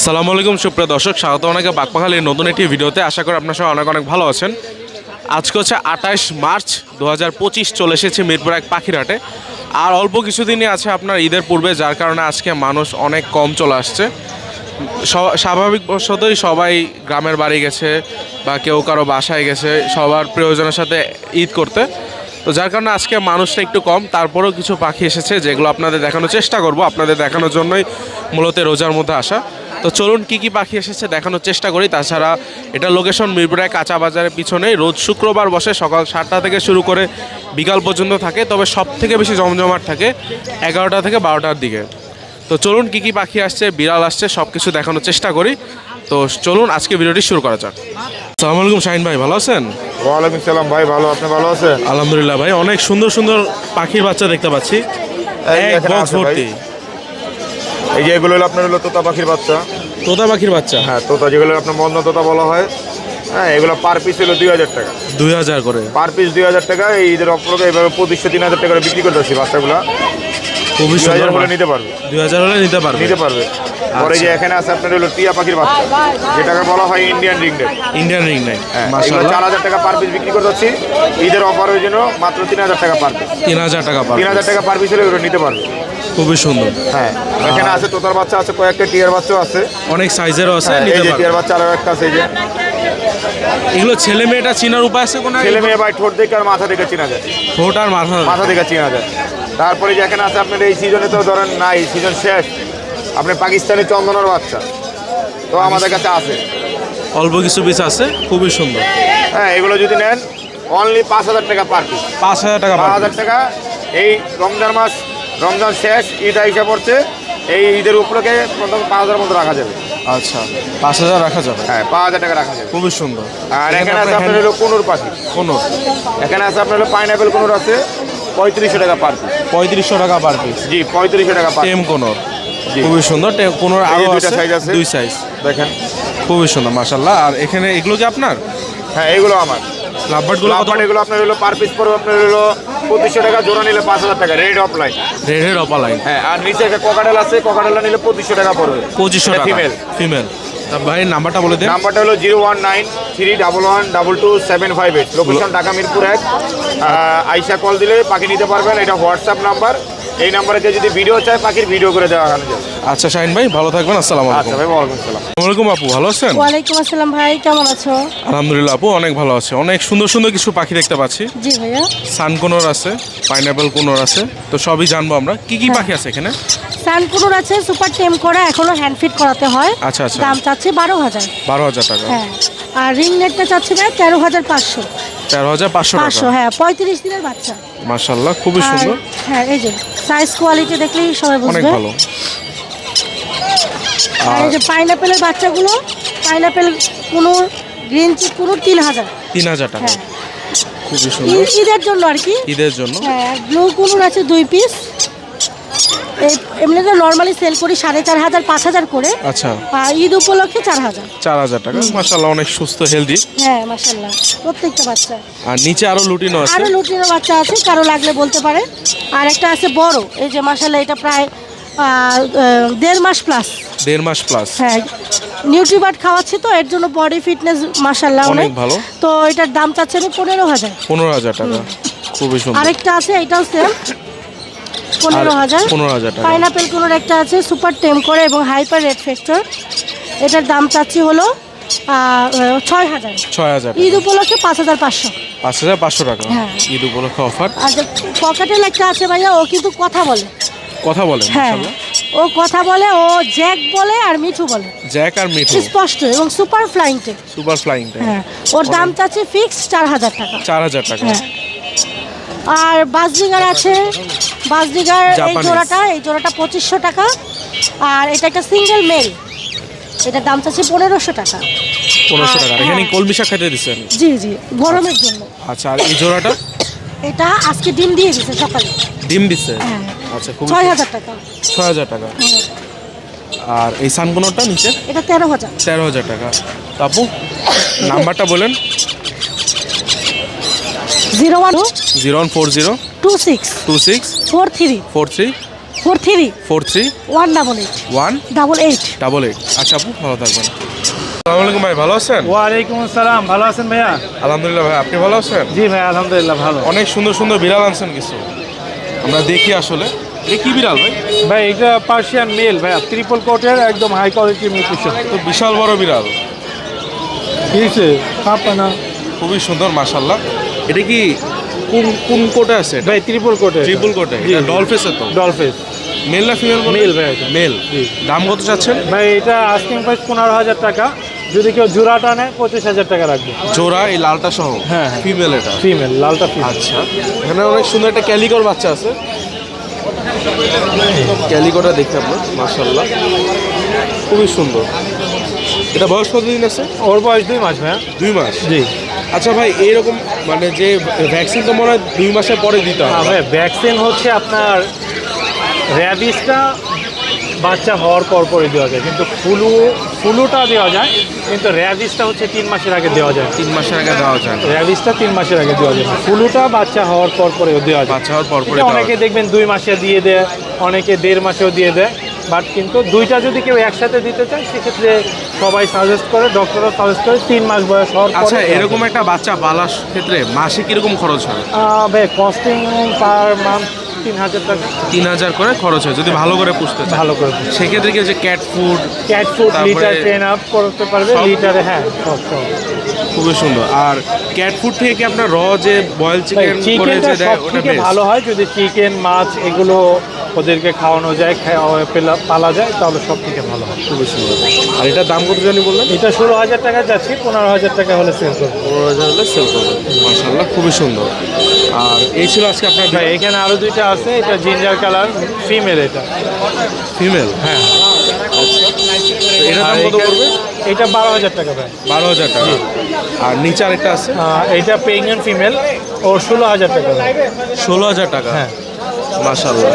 আসসালামু আলাইকুম, সুপ্রিয় দর্শক, স্বাগত অনেকে বাকপাখালির নতুন একটি ভিডিওতে। আশা করি আপনার সবাই অনেক অনেক ভালো আছেন। আজকে হচ্ছে আঠাশ মার্চ দু হাজার পঁচিশ চলে এসেছে মিরপুর এক পাখিরহাটে। আর অল্প কিছুদিনই আছে আপনার ঈদের পূর্বে, যার কারণে আজকে মানুষ অনেক কম চলে আসছে। স্বাভাবিকবশতই সবাই গ্রামের বাড়ি গেছে বা কেউ কারও বাসায় গেছে, সবার প্রয়োজনের সাথে ঈদ করতে। তো যার কারণে আজকে মানুষটা একটু কম, তারপরেও কিছু পাখি এসেছে, যেগুলো আপনাদের দেখানোর চেষ্টা করব। আপনাদের দেখানোর জন্যই মূলত রোজার মধ্যে আসা। তো চলুন কি কি পাখি এসেছে দেখানোর চেষ্টা করি। তাছাড়া এটা লোকেশন মিরপুরায় কাঁচা বাজারের পিছনে। রোজ শুক্রবার বসে সকাল সাতটা থেকে শুরু করে বিকাল পর্যন্ত থাকে তবে সব থেকে বেশি জমজমাট থাকে এগারোটা থেকে বারোটার দিকে। তো চলুন কি কি পাখি আসছে বিড়াল আসছে সব কিছু দেখানোর চেষ্টা করি। তো চলুন আজকে ভিডিওটি শুরু করা যাক। আসসালামু আলাইকুম শাহিন ভাই ভালো আছেন? ওয়ালাইকুম সালাম ভাই ভালো আপনি ভালো আছেন? আলহামদুলিল্লাহ ভাই অনেক সুন্দর সুন্দর পাখির বাচ্চা দেখতে পাচ্ছি। এক বক্স ভর্তি। এই যে এগুলো হলো আপনার হলো তোতা পাখির বাচ্চা। তোতা পাখির বাচ্চা? হ্যাঁ তোতা যেগুলো আপনার মন্দ তোতা বলা হয়। হ্যাঁ এগুলো পার পিস হলো দুই হাজার টাকা। দুই হাজার করে? পার পিস দুই হাজার টাকা এই ঈদের অপরকে এইভাবে পঁচিশশো তিন হাজার টাকা করে বিক্রি করতে আসি বাচ্চাগুলো। খুবই হাজার সুন্দর হলে নিতে পারবে। দুই হাজার হলে নিতে পারবে? নিতে পারবে। পরে যে এখানে আছে আপনার হলো টিয়া পাখির বাচ্চা। যেটাকে বলা হয় ইন্ডিয়ান রিংডেড ইন্ডিয়ান রিং হ্যাঁ এগুলো চার হাজার টাকা পার পিস বিক্রি করতে যাচ্ছি ঈদের অফারের জন্য মাত্র তিন হাজার টাকা পার পিস তিন হাজার টাকা তিন হাজার টাকা পার পিস হলে এগুলো নিতে পারবে। খুবই সুন্দর। হ্যাঁ এখানে আছে তোতার বাচ্চা আছে কয়েকটা টিয়ার বাচ্চাও আছে। অনেক সাইজেরও আছে হ্যাঁ, নিতে যে পারবে। টিয়ার বাচ্চা আরও একটা আছে যে। এগুলো ছেলে মেয়েটা চিনার উপায় আছে কোনো ছেলে মেয়ে ভাই ঠোঁট দেখে আর মাথা দেখে চেনা যায়। ঠোঁট আর মাথা মাথা দেখে চেনা যায়। তারপরে যে এখানে আছে আপনার এই সিজনে তো ধরেন নাই সিজন শেষ। আপনি পাকিস্তানি চন্দনের বাচ্চা। তো আমাদের কাছে আছে। অল্প কিছু পিস আছে খুবই সুন্দর। হ্যাঁ এগুলো যদি নেন অনলি পাঁচ হাজার টাকা পার পিস পাঁচ হাজার টাকা পাঁচ হাজার টাকা এই রমজান মাস রমজান শেষ ঈদ আইসা পড়ছে এই ঈদের উপলক্ষে প্রথম পাঁচ হাজার মতো রাখা যাবে। আচ্ছা পাঁচ হাজার রাখা যাবে? হ্যাঁ পাঁচ হাজার টাকা রাখা যাবে। খুবই সুন্দর। আর এখানে আছে আপনার হলো কোনুর পাখি। কোনো এখানে আছে আপনার হলো পাইনাপেল কোনুর আছে পঁয়ত্রিশশো টাকা পার পিস পঁয়ত্রিশশো টাকা পার পিস জি পঁয়ত্রিশশো টাকা পার টেম কোনোর। খুবই সুন্দর কোনোর আরও দুইটা আছে আছে। দুই সাইজ দেখেন। খুবই সুন্দর মাশাল্লাহ আর এখানে এগুলো কি আপনার? হ্যাঁ এগুলো আমার। লাভবার্ডগুলো লাভবার্ড এগুলো আপনার হলো পার পিস পড়বে আপনার হলো পঁচিশশো টাকা জোড়া নিলে পাঁচ হাজার টাকা রেড অফ অফলাইন রেডের অপালাইন হ্যাঁ আর নিচে একটা কোকাডেল আছে কোকাডেলটা নিলে পঁচিশশো টাকা পড়বে। পঁচিশশো টাকা ফিমেল ফিমেল ভাই নাম্বারটা বলে দিন। নাম্বারটা হলো zero one nine three double one double two seven five eight. Location Dhaka Mirpur এক। আইসা কল দিলে পাখি নিতে পারবেন। এটা হোয়াটসঅ্যাপ নাম্বার। এই নাম্বারে যদি ভিডিও চায় পাখির ভিডিও করে দেওয়া যাবে আচ্ছা শাহিন ভাই ভালো থাকবেন আসসালামু আচ্ছা আলাইকুম ভাই ওয়ালাইকুম আসসালাম। আপু ভালো আছেন? ওয়ালাইকুম আসসালাম ভাই কেমন আছো? আলহামদুলিল্লাহ আপু অনেক ভালো আছে। অনেক সুন্দর সুন্দর কিছু পাখি দেখতে পাচ্ছি। জি ভাইয়া। সানকোনোর আছে পাইনাপেল কোনোর আছে তো সবই জানব আমরা। কি কি পাখি আছে এখানে? সানকুনুর আছে সুপার টেম করা এখনও হ্যান্ড ফিট করাতে হয়। আচ্ছা আচ্ছা। দাম চাচ্ছে বারো হাজার। বারো হাজার টাকা। হ্যাঁ। আর রিং নেটটা চাচ্ছে ভাই তেরো হাজার পাঁচশো। তেরো হাজার পাঁচশো পাঁচশো হ্যাঁ পঁয়ত্রিশ দিনের বাচ্চা। মার্শাল্লাহ খুবই সুন্দর। হ্যাঁ এই যে সাইজ কোয়ালিটি দেখলেই সবাই বুঝবে। অনেক ভালো। আর এই যে পাইনাপেলের বাচ্চাগুলো পাইনাপেল কোনো গ্রিন চিক কুনুর তিন হাজার। তিন হাজার টাকা। হ্যাঁ। খুবই সুন্দর। ঈদের জন্য আর কি। ঈদের জন্য। হ্যাঁ ব্লু কুনুর আছে দুই পিস এই এমনিতে নর্মালি সেল করি সাড়ে চার হাজার পাঁচ হাজার করে। আচ্ছা। আর ঈদ উপলক্ষে চার হাজার। চার হাজার টাকা। মার্শাল্লাহ অনেক সুস্থ হেলদি হ্যাঁ মাসাল্লাহ প্রত্যেকটা বাচ্চা। আর নিচে আরও লুটিনো আছে। আরও লুটিনো বাচ্চা আছে কারও লাগলে বলতে পারে। আর একটা আছে বড়। এই যে মাসাল্লাহ এটা প্রায় দেড় মাস প্লাস দেড় মাস প্লাস হ্যাঁ নিউট্রিবার্ট খাওয়াচ্ছি তো এর জন্য বডি ফিটনেস মাসাল্লাহ অনেক ভালো। তো এটার দাম চাচ্ছে আমি পনেরো হাজার। পনেরো হাজার টাকা। খুবই সুন্দর। আরেকটা আছে এটাও সেম পনেরো হাজার। পনেরো হাজার টাকা। পাইনাপেল কোনোর একটা আছে সুপার টেম করে এবং হাইপার রেড ফ্যাক্টর এটার দাম চাচ্ছি হলো ছয় হাজার। ছয় হাজার ঈদ উপলক্ষে পাঁচ হাজার পাঁচশো। পাঁচ হাজার পাঁচশো টাকা। হ্যাঁ। ঈদ উপলক্ষে অফার আর যে পকেটের একটা আছে ভাইয়া ও কিন্তু কথা বলে। কথা বলে হ্যাঁ। ও কথা বলে ও জ্যাক বলে আর মিঠু বলে। জ্যাক আর মিঠু। স্পষ্ট এবং super flying tech. Super flying হ্যাঁ ওর দাম চাচ্ছে ফিক্স চার হাজার টাকা। চার হাজার টাকা। হ্যাঁ। আর বাসডিগার আছে বাসডিগার এই জোড়াটা এই জোড়াটা পঁচিশশো টাকা। আর এটা একটা সিঙ্গেল মেল। এটার দাম চাচ্ছে পনেরোশো টাকা। পনেরোশো টাকা। হ্যাঁ। এখানে কলমি শাক খাইতে দিচ্ছেন জি জি গরমের জন্য। আচ্ছা আর এই জোড়াটা? এটা আজকে ডিম দিয়ে দিছে সকালে। ডিম দিচ্ছে হ্যাঁ। আচ্ছা খুব ছয় হাজার টাকা। ছয় হাজার টাকা। আর এই সানকোনোরটা নিচে এটা তেরো হাজার। তেরো হাজার টাকা। তো আপু নাম্বারটা বলেন। Zero one zero one four zero two six two six four three four three four three four three one double eight one double eight. Double eight. আচ্ছা আপু ভালো থাকবেন। আসসালামু আলাইকুম ভাই ভালো আছেন? ওয়ালাইকুম আসসালাম ভালো আছেন ভাইয়া? আলহামদুলিল্লাহ ভাই আপনি ভালো আছেন? জি ভাই আলহামদুলিল্লাহ ভালো। অনেক সুন্দর সুন্দর বিড়াল আনছেন কিছু। আমরা দেখি আসলে। এটা কি বিড়াল ভাই? ভাই এটা পার্সিয়ান মেল ভাইয়া। ট্রিপল কোটের একদম হাই কোয়ালিটির মিউট্রিশন তো বিশাল বড় বিড়াল। কিসে পাপানা খুবই সুন্দর মাশাল্লাহ এটা কি কোন কোন কোটে আছে ভাই ট্রিপল কোটের ট্রিপল কোটে এটা। ডলফেসে তো? ডলফেস মেল না ফিমেল Male ভাই মেল দাম কত চাচ্ছেন? ভাই এটা আস্কিং প্রাইস পনেরো হাজার টাকা। যদি কেউ জোড়াটা নেয় পঁচিশ হাজার টাকা রাখবে। জোড়া এই লালটা সহ? হ্যাঁ, হ্যাঁ। ফিমেল এটা? ফিমেল লালটা ফিমেল আচ্ছা। এখানে অনেক সুন্দর একটা ক্যালিকোর বাচ্চা আছে। ক্যালিকোটা দেখতে আপনার মাশাল্লাহ খুবই সুন্দর। এটা বয়স কতদিন আছে? ওর বয়স দুই মাস ভাইয়া। দুই মাস? জি। আচ্ছা ভাই এইরকম মানে যে ভ্যাকসিন তো মনে হয় দুই মাসের পরে দিতে হ্যাঁ হবে ভাই ভ্যাকসিন হচ্ছে আপনার র্যাবিসটা বাচ্চা হওয়ার পর পরে দেওয়া যায়। কিন্তু ফুলু ফুলুটা দেওয়া যায় কিন্তু র্যাবিসটা হচ্ছে তিন মাসের আগে দেওয়া যায়। তিন মাসের আগে দেওয়া যায়। র্যাবিসটা তিন মাসের আগে দেওয়া যায়। ফুলুটা বাচ্চা হওয়ার পর পরে দেওয়া যায়। বাচ্চা হওয়ার পর পরে অনেকে দেখবেন দুই মাসে দিয়ে দেয় অনেকে দেড় মাসেও দিয়ে দেয়। বাট কিন্তু দুইটা যদি কেউ একসাথে দিতে চায় সেক্ষেত্রে সবাই সাজেস্ট করে ডক্টররা সাজেস্ট করে তিন মাস বয়স হওয়ার আচ্ছা এরকম একটা বাচ্চা পালার ক্ষেত্রে মাসে কীরকম খরচ হয়? ভাই কস্টিং পার মান্থ তিন হাজার টাকা। তিন হাজার করে খরচ হয় যদি ভালো করে পুষতে চায় ভালো করে সেক্ষেত্রে কি যে cat food cat food litter train up করতে পারবে লিটারে হ্যাঁ সব খুবই সুন্দর। আর ক্যাট ফুড থেকে কি আপনার র যে বয়েল চিকেন করে যে দেয় ওটা ভালো হয় যদি চিকেন মাছ এগুলো ওদেরকে খাওয়ানো যায় খাওয়া- পেলা- পালা যায় তাহলে সব থেকে ভালো হয়। খুবই সুন্দর। আর এটার দাম কত জানি বললেন? এটা ষোলো হাজার টাকা যাচ্ছে পনেরো হাজার টাকা হলে সেল করব। পনেরো হাজার হলে সেল করবেন মাসাল্লাহ খুবই সুন্দর। আর এই ছিল আজকে আপনার ভাই এখানে আরও দুইটা আছে এটা জিঞ্জার কালার ফিমেল এটা। ফিমেল হ্যাঁ। এটার আর দাম কত পড়বে? এটা বারো হাজার টাকা ভাই। বারো হাজার টাকা। আর নিচে আরেকটা আছে? এইটা পেঙ্গন ফিমেল ওর ষোলো হাজার টাকা ষোলো হাজার টাকা? হ্যাঁ। মাসাল্লাহ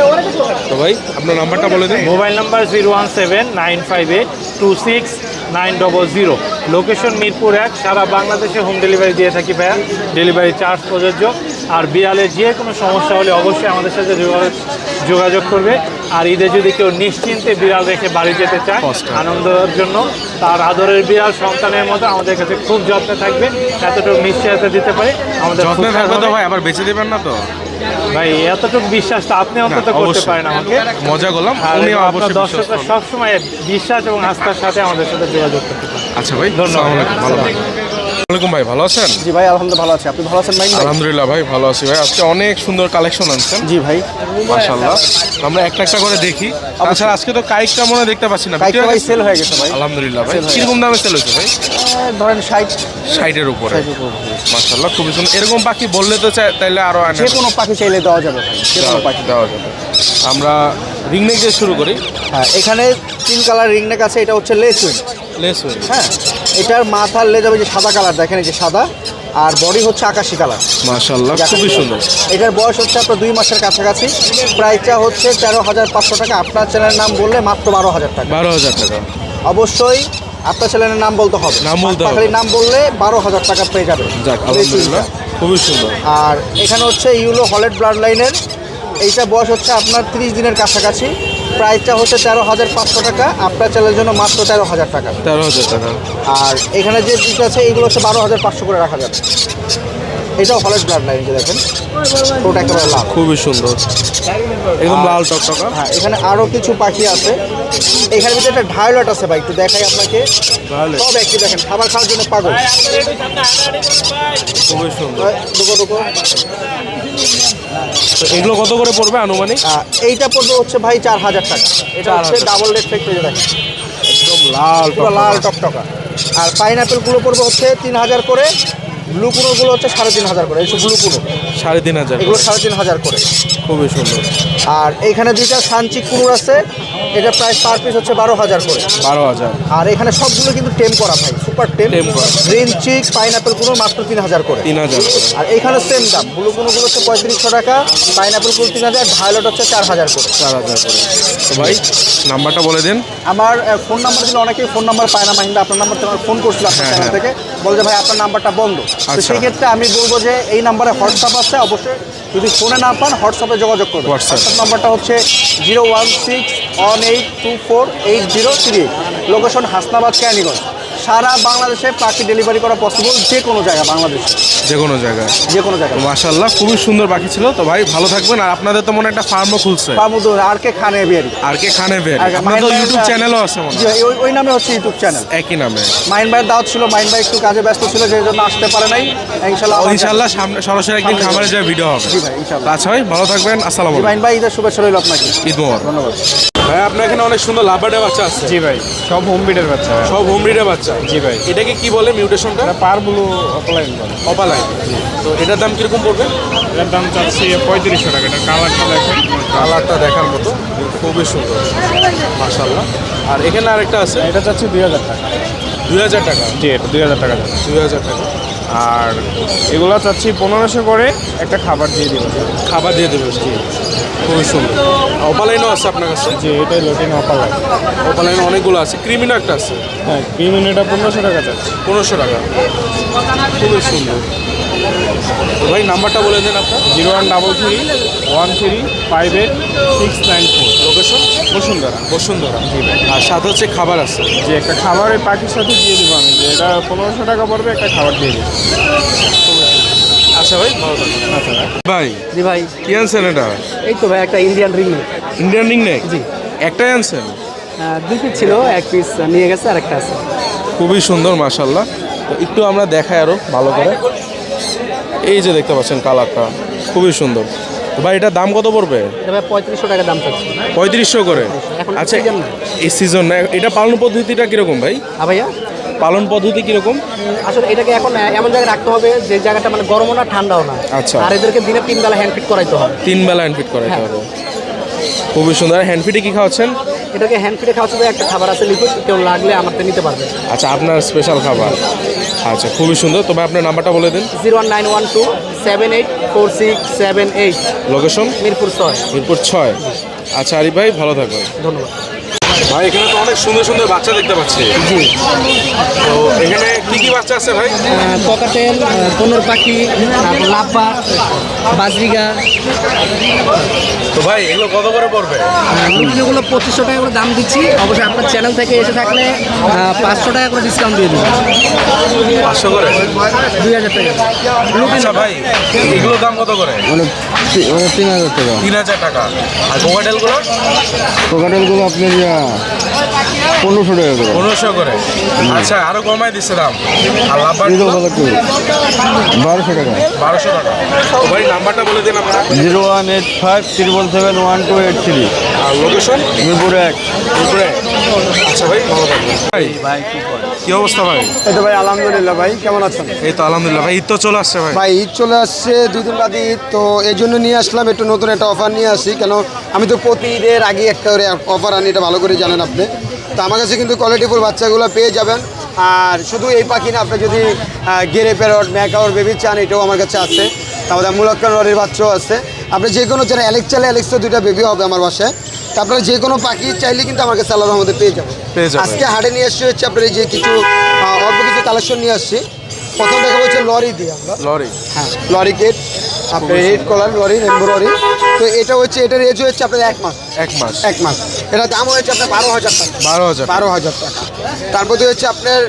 তো ভাই আপনার নাম্বারটা বলে দিন। Mobile number zero one seven nine five eight two six nine double zero. Location Mirpur এক সারা বাংলাদেশে হোম ডেলিভারি দিয়ে থাকি ভাইয়া। ডেলিভারি চার্জ প্রযোজ্য। আর বিড়ালের যে কোনো সমস্যা হলে অবশ্যই আমাদের সাথে যোগাযোগ- করবে। আর ঈদে যদি কেউ নিশ্চিন্তে বিড়াল রেখে বাড়ি যেতে চায় আনন্দের জন্য তার আদরের বিড়াল সন্তানের মতো আমাদের কাছে খুব যত্নে থাকবে। এতটুকু নিশ্চয়তা দিতে পারে। আমাদের যত্নে থাকবে তো ভাই আবার বেঁচে দেবেন না তো? ভাই এতটুকু বিশ্বাস তো আপনি অন্তত করতে পারেন আমাকে। মজা করলাম। উনি অবশ্যই দর্শকরা সবসময় বিশ্বাস এবং আস্থার সাথে আমাদের সাথে যোগাযোগ করতে পারে আচ্ছা ভাই ধন্যবাদ। ভালো ওয়ালাইকুম ভাই ভালো আছেন? জি ভাই আলহামদুলিল্লাহ ভালো আছি। আপনি ভালো আছেন ভাই? আলহামদুলিল্লাহ ভাই ভালো আছি ভাই। আজকে অনেক সুন্দর কালেকশন আনছেন। জি ভাই মাশাল্লাহ আমরা একটা একটা করে দেখি। তাছাড়া আজকে তো কাইকটা মনে দেখতে পাচ্ছি না। কাইকটা ভাই সেল হয়ে গেছে ভাই। আলহামদুলিল্লাহ ভাই। কীরকম দামে সেল হয়েছে ভাই? ধরেন ষাট। ষাটের উপরে। ষাটের উপর। খুবই সুন্দর। এরকম পাখি বললে তো চাই- তাইলে আরও আনে যে কোনো পাখি চাইলে দেওয়া যাবে ভাই যে কোনো পাখি। দেওয়া যাবে। আমরা রিংনেক দিয়ে শুরু করি। হ্যাঁ এখানে তিন কালার রিংনেক আছে এটা হচ্ছে লেস উইং লেস হয়ে এটার মাথার লেজ হবে যে সাদা কালার দেখেন এই যে সাদা আর বডি হচ্ছে আকাশি কালার। মাশাল্লাহ খুবই সুন্দর। এটার বয়স হচ্ছে আপনার দুই মাসের কাছাকাছি প্রাইসটা হচ্ছে তেরো হাজার পাঁচশো টাকা। আপনার চ্যানেলের নাম বললে মাত্র বারো হাজার টাকা। বারো হাজার টাকা। অবশ্যই আপনার চ্যানেলের নাম বলতে হবে। নাম বলতে হবে। নাম বললে বারো হাজার টাকা পেয়ে যাবে। যাক আলহামদুলিল্লাহ খুবই সুন্দর। আর এখানে হচ্ছে ইউলো হলেট ব্লাড লাইনের এইটা বয়স হচ্ছে আপনার তিরিশ দিনের কাছাকাছি। প্রাইসটা হচ্ছে তেরো হাজার পাঁচশো টাকা আপনার চ্যানেলের জন্য মাত্র তেরো হাজার টাকা। তেরো হাজার টাকা। আর এখানে যে পিস আছে এইগুলো হচ্ছে বারো হাজার পাঁচশো করে রাখা যাবে। এটাও হলেট ব্লাড লাইন দেখেন। টোটা একেবারে লাল। খুবই সুন্দর। একদম লাল টকটকা। হ্যাঁ এখানে আরও কিছু পাখি আছে। এখানে ভিতরে একটা ঢাইলট আছে ভাই একটু দেখাই আপনাকে। সব একই দেখেন খাবার খাওয়ার জন্য পাগল। খুবই সুন্দর। দুটো দুটো। তো এগুলো কত করে পড়বে আনুমানিক? এইটা পড়বে হচ্ছে ভাই চার হাজার টাকা। এটা হচ্ছে ডাবল রেড ফেক্ট দেখেন। একদম লাল লাল টকটকা। আর পাইনাপেলগুলো পড়বে হচ্ছে তিন হাজার করে। ব্লু কুনোগুলো হচ্ছে সাড়ে তিন হাজার করে এইসব ব্লু কুনো সাড়ে তিন হাজার এগুলো সাড়ে তিন হাজার করে। খুবই সুন্দর। আর এখানে দুইটা সানচিক কুনুর আছে। এটা প্রায় পার পিস হচ্ছে বারো হাজার করে। বারো হাজার। আর এখানে সবগুলো কিন্তু টেম করা ভাই সুপার টেম। গ্রিন চিক পাইনাপেলগুলো মাত্র তিন হাজার করে। তিন হাজার আর এখানে সেম দাম ব্লু কোনোগুলো হচ্ছে পঁয়ত্রিশশো টাকা পাইনাপেলগুলো তিন হাজার ভায়োলেট হচ্ছে চার হাজার করে। চার হাজার করে। তো ভাই নাম্বারটা বলে দিন। আমার ফোন নাম্বার দিলে অনেকেই ফোন নাম্বার পায় না মাহিন্দা আপনার নাম্বার থেকে ফোন করছিল আপনার চ্যানেল হ্যাঁ। থেকে। বলে যে ভাই আপনার নাম্বারটা বন্ধ। তো আচ্ছা। সেই ক্ষেত্রে আমি বলব যে এই নাম্বারে হোয়াটসঅ্যাপ আছে অবশ্যই। যদি ফোনে না পান হোয়াটসঅ্যাপে যোগাযোগ করবেন। হোয়াটসঅ্যাপ নাম্বারটা হচ্ছে zero one six one eight two four eight zero three location Hasnabad Kaniganj সারা বাংলাদেশে পাখি ডেলিভারি করা পসিবল যে কোনো জায়গা বাংলাদেশে। যে কোনো জায়গায়। যে কোনো জায়গায়। মাশাল্লাহ খুবই সুন্দর পাখি ছিল। তো ভাই ভালো থাকবেন। আর আপনাদের তো মনে একটা ফার্মও খুলছে। পামুদুর আর কে খানে বিয়ারি। আর কে খানে ভের আর আপনার তো ইউটিউব চ্যানেলও আছে মনে হয়। ওই- ওই নামে হচ্ছে ইউটিউব চ্যানেল একই নামে। মাইন্ড ভাইয়ের দাওয়াত ছিল মাইন্ড ভাই একটু কাজে ব্যস্ত ছিল যে জন্য আসতে পারে নাই। আবার ইনশাল্লাহ সামনে সরাসরি একদিন খামারে যায় ভিডিও হবে। জি ভাই ইনশাল্লাহ। আচ্ছা ভাই ভালো থাকবেন। আসসালামু আলাইকুম। মাইন্ড ভাই ঈদের শুভেচ্ছা রইল আপনাকে। ঈদ মোবারক। ধন্যবাদ। ভাই আপনার এখানে অনেক সুন্দর লাভার্ডে বাচ্চা আছে। জি ভাই সব হোম বিডের বাচ্চা সব হোম ব্রিডের বাচ্চা? জি ভাই। এটাকে কি বলে মিউটেশনটা পার ব্লু অফলাইন বলে। অপালাইন তো এটার দাম কীরকম পড়বে? এটার দাম চাচ্ছি পঁয়ত্রিশশো টাকা। এটা কালারটা দেখেন? কালারটা দেখার মতো। খুবই সুন্দর। মাশাল্লাহ আর এখানে আরেকটা আছে। এটা চাচ্ছি দুই হাজার টাকা। দুই হাজার টাকা। জি এটা দুই হাজার টাকা দুই হাজার টাকা। আর এগুলো চাচ্ছি পনেরোশো করে একটা খাবার দিয়ে দেবো। খাবার দিয়ে দেবো জি। খুবই সুন্দর। অপালাইনও আছে আপনার কাছে? যে এটাই লোটিন অপালাইন। অপালাইন অনেকগুলো আছে। ক্রিমিনো একটা আছে? হ্যাঁ ক্রিমিনোটা পনেরোশো টাকা চাচ্ছি। পনেরোশো টাকা। খুবই সুন্দর। তো ভাই নাম্বারটা বলে দেন আপনার। Zero one double three one three five eight six nine four. Location Bashundhara. Bashundhara. আর সাথে হচ্ছে খাবার আছে। যে একটা খাবার এই পাখির সাথে দিয়ে দেবো আমি। যে এটা পনেরোশো টাকা পড়বে একটা খাবার দিয়ে দেবো। আচ্ছা ভাই আচ্ছা ভাই। জি ভাই। ভাই কি আনছেন এটা? এই তো ভাই একটা Indian ring Indian ring neck জি। একটাই আনছেন? দুই পিস ছিল এক পিস নিয়ে গেছে আর একটা আছে। খুবই সুন্দর মাশাল্লাহ তো একটু আমরা দেখাই আরও ভালো করে। এই যে দেখতে পাচ্ছেন কালারটা খুবই সুন্দর। ভাই এটার দাম কত পড়বে? এটা পঁয়ত্রিশশো টাকা দাম পঁয়ত্রিশশো করে। আচ্ছা এই সিজন এটা পালন পদ্ধতিটা কীরকম ভাই? হ্যাঁ ভাইয়া। পালন পদ্ধতি কীরকম? আসলে এটাকে এখন এমন জায়গায় রাখতে হবে যে জায়গাটা মানে গরমও না ঠান্ডাও না। আচ্ছা। আর এদেরকে দিনে তিন বেলা হ্যান্ড ফিট করাইতে হবে। তিন বেলা হ্যান্ড ফিট করাইতে হ্যাঁ। হবে। খুবই সুন্দর। হ্যান্ড ফিটে কি খাওয়াচ্ছেন? এটাকে হ্যান্ড ফিটে খাওয়া শুধু একটা খাবার আছে লিকুইড কেউ লাগলে আমার থেকে নিতে পারবে। আচ্ছা আপনার স্পেশাল খাবার। আচ্ছা খুবই সুন্দর। তবে আপনার নাম্বারটা বলে দিন। Zero one nine one two seven eight four six seven eight. Location Mirpur ছয়। মিরপুর ছয়। আচ্ছা আরিফ ভাই ভালো থাকবেন। ধন্যবাদ। ভাই এখানে তো অনেক সুন্দর সুন্দর বাচ্চা দেখতে পাচ্ছি। জি। তো এখানে কি কি বাচ্চা আছে ভাই? ককাটেল কনুর পাখি লাভবা বাজরিগা। তো ভাই এগুলো কত করে পড়বে? লুটিনোগুলো পঁচিশশো টাকা করে দাম দিচ্ছি অবশ্যই আপনার চ্যানেল থেকে এসে থাকলে পাঁচশো টাকা করে ডিসকাউন্ট দিয়ে দেবো। পাঁচশো করে? দুই হাজার টাকা। আচ্ছা ভাই এগুলোর দাম কত করে? মানে মানে তিন হাজার টাকা। তিন হাজার টাকা। আর কোকাটেলগুলো কোকাটেলগুলো আপনার পনেরোশো টাকা করে। পনেরোশো করে। আচ্ছা আরও কমাই দিচ্ছে দাম। আর ভালো বারোশো টাকা। বারোশো টাকা। তো ভাই নাম্বারটা বলে দিন আপনারা। Zero one eight five triple seven one two eight three আর লোকেশন মিরপুর এক। উপরে আচ্ছা ভাই ভালো থাকবেন। ভাই কি অবস্থা ভাই? এই তো ভাই আলহামদুলিল্লাহ ভাই কেমন আছেন? এই তো আলহামদুলিল্লাহ ভাই ঈদ তো চলে আসছে ভাই। ভাই ঈদ চলে আসছে দুই দিন বাদে ঈদ তো এই জন্য নিয়ে আসলাম একটু নতুন একটা অফার নিয়ে আসি। কেন আমি তো প্রতি ঈদের আগে একটা করে অফার আনি এটা ভালো করে জানেন আপনি। তো আমার কাছে কিন্তু কোয়ালিটিফুল বাচ্চাগুলো পেয়ে যাবেন। আর শুধু এই পাখি না আপনি যদি গেরে প্যারট ম্যাকাওর বেবি চান এটাও আমার কাছে আছে। তারপরে মুলক্কান রডের বাচ্চাও আছে। আপনি যে কোনো যারা অ্যালেক্স চালে অ্যালেক্সও দুইটা বেবি হবে আমার বাসায়। তা আপনারা যে কোনো পাখি চাইলে কিন্তু আমার কাছে আল্লাহর মধ্যে পেয়ে যাবেন। আজকে হাটে নিয়ে আসছি হচ্ছে আপনার এই যে কিছু অল্প কিছু কালেকশন নিয়ে আসছি। প্রথম দেখা হচ্ছে লরি দিয়ে আমরা। লরি। হ্যাঁ লরি গেট আপনার red collar lory rainbow lory. তো এটা হচ্ছে এটার এজ হচ্ছে আপনার এক মাস। এক মাস। এক মাস। এটা দাম হয়েছে আপনার বারো হাজার টাকা। বারো হাজার বারো হাজার টাকা। তারপর হচ্ছে আপনার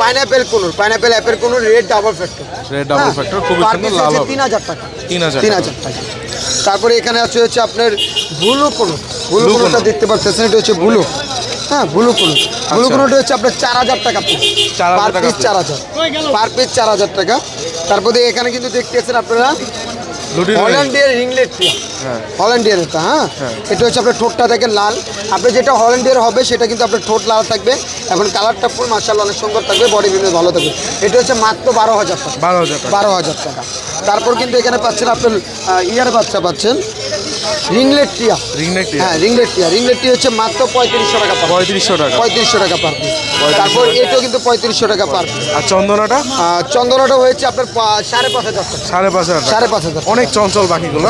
pineapple conure pineapple apple conure red double factor Red double factor, খুবই সুন্দর, লাল হবে। তিন হাজার টাকা। তিন হাজার তিন টাকা। হাজার টাকা। তারপরে এখানে আছে হচ্ছে আপনার ব্লু কুনুর ব্লু কুনুরটা দেখতে পাচ্ছেন এটা হচ্ছে ব্লু। হ্যাঁ ব্লু কুনুর ব্লু কুনুরটা হচ্ছে আপনার চার হাজার টাকা পিস 4,000 পার টাকা পিস। চার হাজার। পার পিস চার হাজার টাকা। তারপরে এখানে কিন্তু দেখতেছেন আপনারা হল্যান্ডিয়ার হ্যাঁ। হল্যান্ডিয়ার এটা হ্যাঁ? এটা হচ্ছে আপনার ঠোঁটটা থেকে লাল। আপনি যেটা হল্যান্ডিয়ার হবে সেটা কিন্তু আপনার ঠোঁট লাল থাকবে। এখন কালারটা ফুল অনেক সুন্দর থাকবে বডি বিভিন্ন ভালো থাকবে। এটা হচ্ছে মাত্র বারো হাজার টাকা। বারো হাজার টাকা। বারো হাজার টাকা। তারপর কিন্তু এখানে পাচ্ছেন আপনার ইয়ার বাচ্চা পাচ্ছেন। রিংলেট টিয়া রিংনেক হ্যাঁ রিংলেট টিয়া রিংলেট টিয়া হচ্ছে মাত্র পঁয়ত্রিশশো টাকা পঁয়ত্রিশশো টাকা। পঁয়ত্রিশশো টাকা পার পিস তারপর এটাও কিন্তু পঁয়ত্রিশশো টাকা পার পিস আর চন্দনাটা? চন্দনাটা হয়েছে আপনার সাড়ে পাঁচ হাজার সাড়ে পাঁচ হাজার সাড়ে পাঁচ হাজার অনেক চঞ্চল বাকিগুলো।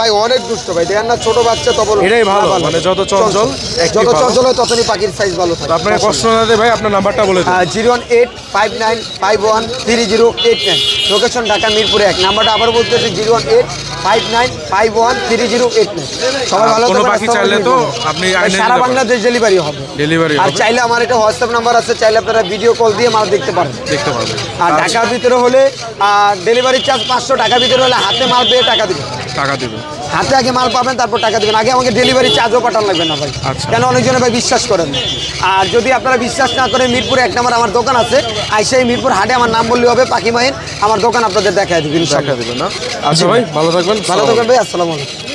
ভাই অনেক দুষ্ট ভাই। দেখেন না ছোট বাচ্চা এটাই ভালো, মানে যত চঞ্চল, যত। চঞ্চল হয় ততই পাখির সাইজ ভালো থাকে। কষ্ট না ভাই আপনার নাম্বারটা বলে দিন। Zero one eight five nine five one three zero eight nine. Location Dhaka মিরপুরে এক। নাম্বারটা আবার বলতেছি zero one eight five nine five one three zero eight nine সবাই ভালো কোনো থাকবেন, চাইলে তো আপনি ভাই, সারা বাংলাদেশ ডেলিভারি হবে। ডেলিভারি আর চাইলে আমার একটা হোয়াটসঅ্যাপ নাম্বার আছে চাইলে আপনারা ভিডিও কল দিয়ে মাল দেখতে পারেন। দেখতে পারবেন। আর ঢাকার ভিতরে হলে ডেলিভারি চার্জ পাঁচশো টাকার ভিতরে হলে হাতে মাল পেয়ে টাকা দিবেন। টাকা দিবেন। হাতে আগে মাল পাবেন তারপর টাকা দেবেন। আগে আমাকে ডেলিভারি চার্জও পাঠান লাগবে না ভাই। আচ্ছা। কেন অনেকজনে ভাই বিশ্বাস করেন আর যদি আপনারা বিশ্বাস না করেন মিরপুরে এক নম্বর আমার দোকান আছে আইসাই মিরপুর হাটে আমার নাম বললে হবে পাখি মাহিন আমার দোকান আপনাদের দেখায় দেবেন দেখা দিবেন আচ্ছা ভাই ভালো থাকবেন। ভালো থাকবেন ভাই আসসালামু আলাইকুম।